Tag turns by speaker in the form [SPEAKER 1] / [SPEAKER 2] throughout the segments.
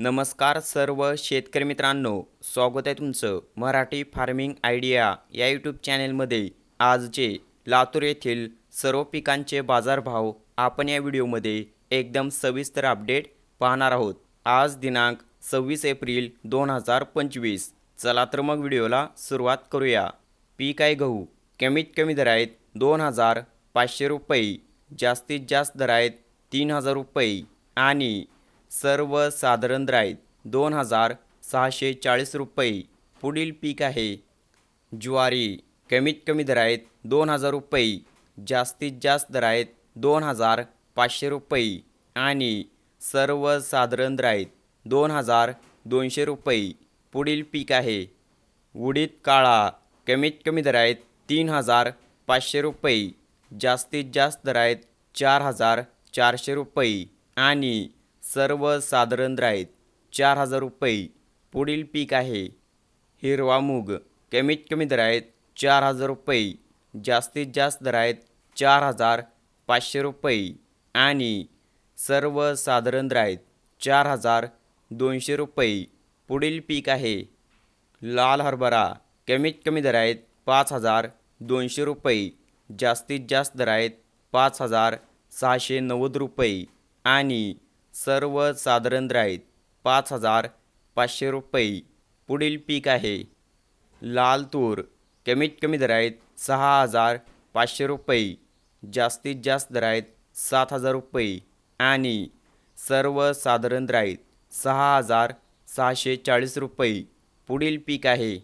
[SPEAKER 1] नमस्कार सर्व शेतकरी मित्रांनो स्वागत आहे तुमचं मराठी फार्मिंग आयडिया या यूट्यूब चॅनेलमध्ये. आजचे लातूर येथील सर्व पिकांचे बाजारभाव आपण या व्हिडिओमध्ये एकदम सविस्तर अपडेट पाहणार आहोत. आज दिनांक सव्वीस एप्रिल दोन हजार पंचवीस. चला तर मग व्हिडिओला सुरुवात करूया. पीक आहे गहू. कमीत कमी दर आहेत दोन हजार पाचशे रुपये. जास्तीत जास्त दर आहेत तीन हजार रुपये. आणि सर्वसाधारण साधारण आहेत दोन हजार सहाशे चाळीस रुपये. पुढील पीक आहे. ज्वारी कमीत कमी दरायत आहेत दोन हजार रुपये. जास्तीत जास्त दर आहेत दोन हजार पाचशे रुपये. आणि सर्वसाधारण साधारण आहेत दोन हजार दोनशे रुपये. पुढील पीक आहे. उडीद काळा कमीत कमी दरायत आहेत तीन हजार पाचशे रुपये. जास्तीत जास्त दर आहेत चार हजार चारशे रुपये. आणि सर्वसाधारण दर आहेत चार हजार रुपये. पुढील पीक आहे. हिरवा मूग कमीत कमी दर आहेत चार हजार रुपये. जास्तीत जास्त दर आहेत चार हजार पाचशे रुपये. आणि सर्वसाधारण दर आहेत चार हजार दोनशे रुपये. पुढील पीक आहे. लाल हरभरा. कमीत कमी दर आहेत पाच हजार दोनशे रुपये. जास्तीत जास्त दर आहेत पाच हजार सहाशे नव्वद रुपये. आणि सर्वसाधारण साधारण आहेत पाच हजार पाचशे रुपये पुढील पीक आहे. लाल तूर कमीत कमी दर आहेत सहा हजार पाचशे रुपये जास्तीत जास्त दर आहेत सात हजार रुपये आणि सर्वसाधारण साधारण आहेत सहा हजार सहाशे चाळीस रुपये पुढील पीक आहे.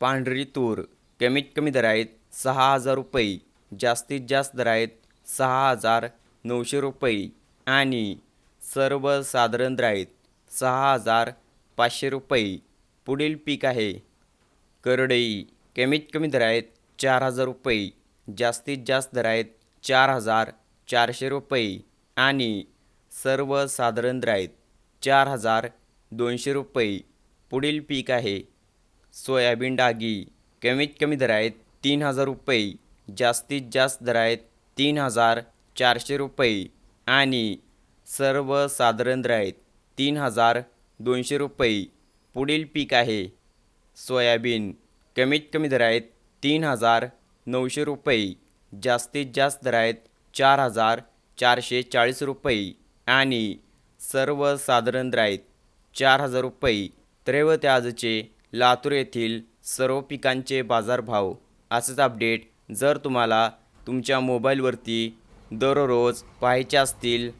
[SPEAKER 1] पांढरी तूर कमीत कमी दर आहेत सहा हजार रुपये जास्तीत जास्त दर आहेत सहा हजार नऊशे रुपये आणि सर्वसाधारण राहीत सहा हजार पाचशे रुपये पुढील पीक आहे. करडई कमीत कमी दर आहेत चार हजार रुपये जास्तीत जास्त दर आहेत चार हजार चारशे रुपये आणि सर्वसाधारण राहीत आहेत चार हजार दोनशे रुपये पुढील पीक आहे. सोयाबीन डागी कमीत कमी दर आहेत तीन हजार रुपये जास्तीत जास्त दर आहेत तीन हजार चारशे रुपये आणि सर्वसाधारण साधारण आहेत तीन हजार दोनशे रुपये. पुढील पीक आहे. सोयाबीन. कमीत कमी दर आहेत तीन हजार नऊशे रुपये. जास्तीत जास्त दर आहेत चार हजार चारशे चाळीस रुपये. आणि सर्वसाधारण साधारण आहेत चार हजार रुपये. तर आजचे लातूर येथील सर्व पिकांचे बाजारभाव. असेच अपडेट जर तुम्हाला तुमच्या मोबाईलवरती दररोज पाहायचे असतील